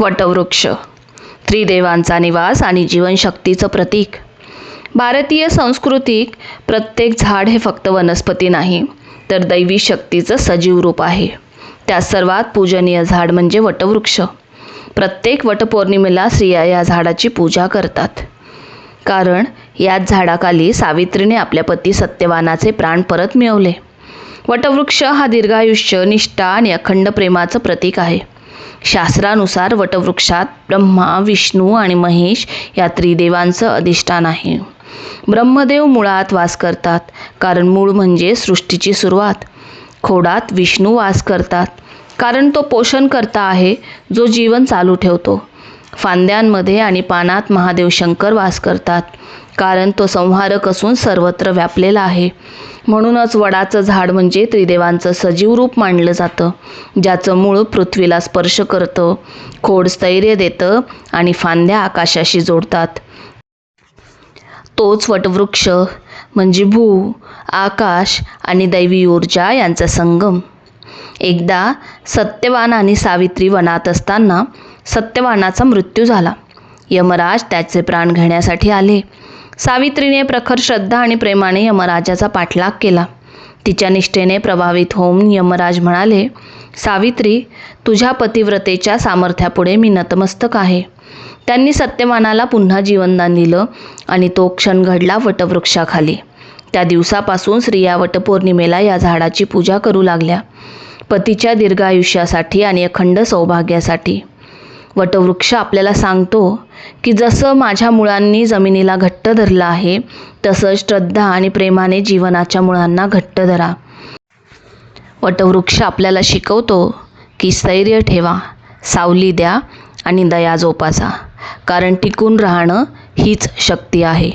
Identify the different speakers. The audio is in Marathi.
Speaker 1: वटवृक्ष. त्रिदेवांचा निवास आणि जीवनशक्तीचं प्रतीक. भारतीय संस्कृतीत प्रत्येक झाड हे फक्त वनस्पती नाही तर दैवी शक्तीचं सजीव रूप आहे. त्यात सर्वात पूजनीय झाड म्हणजे वटवृक्ष. प्रत्येक वटपौर्णिमेला स्त्रिया या झाडाची पूजा करतात. कारण याच झाडाखाली सावित्रीने आपल्या पती सत्यवानाचे प्राण परत मिळवले. वटवृक्ष हा दीर्घायुष्य निष्ठा आणि अखंड प्रेमाचं प्रतीक आहे. शास्त्रानुसार वटवृक्षात ब्रह्मा विष्णू आणि महेश या त्रिदेवांचं अधिष्ठान आहे. ब्रह्मदेव मुळात वास करतात कारण मूळ म्हणजे सृष्टीची सुरुवात. खोडात विष्णू वास करतात कारण तो पोषण करता आहे जो जीवन चालू ठेवतो. फांद्यांमध्ये आणि पानात महादेव शंकर वास करतात. कारण तो संहारक असून सर्वत्र व्यापलेला आहे. म्हणूनच वडाचं झाड म्हणजे त्रिदेवांचं सजीव रूप मानलं जातं. ज्याचं मूळ पृथ्वीला स्पर्श करतं खोड स्थैर्य देतं आणि फांद्या आकाशाशी जोडतात. तोच वटवृक्ष म्हणजे भू आकाश आणि दैवी ऊर्जा यांचा संगम. एकदा सत्यवान आणि सावित्री वनात असताना सत्यवानाचा मृत्यू झाला. यमराज त्याचे प्राण घेण्यासाठी आले. सावित्रीने प्रखर श्रद्धा आणि प्रेमाने यमराजाचा पाठलाग केला. तिच्या निष्ठेने प्रभावित होऊन यमराज म्हणाले सावित्री तुझ्या पतिव्रतेच्या सामर्थ्यापुढे मी नतमस्तक आहे. त्यांनी सत्यवानाला पुन्हा जीवनदान दिलं आणि तो क्षण घडला वटवृक्षाखाली. त्या दिवसापासून स्त्रिया वटपौर्णिमेला या झाडाची पूजा करू लागल्या. पतीच्या दीर्घायुष्यासाठी आणि अखंड सौभाग्यासाठी वटवृक्ष आपल्याला सांगतो की जसं माझ्या मुळांनी जमिनीला घट्ट धरलं आहे तसंच श्रद्धा आणि प्रेमाने जीवनाच्या मुळांना घट्ट धरा. वटवृक्ष आपल्याला शिकवतो की स्थैर्य ठेवा सावली द्या आणि दया जोपासा कारण टिकून राहणं हीच शक्ती आहे.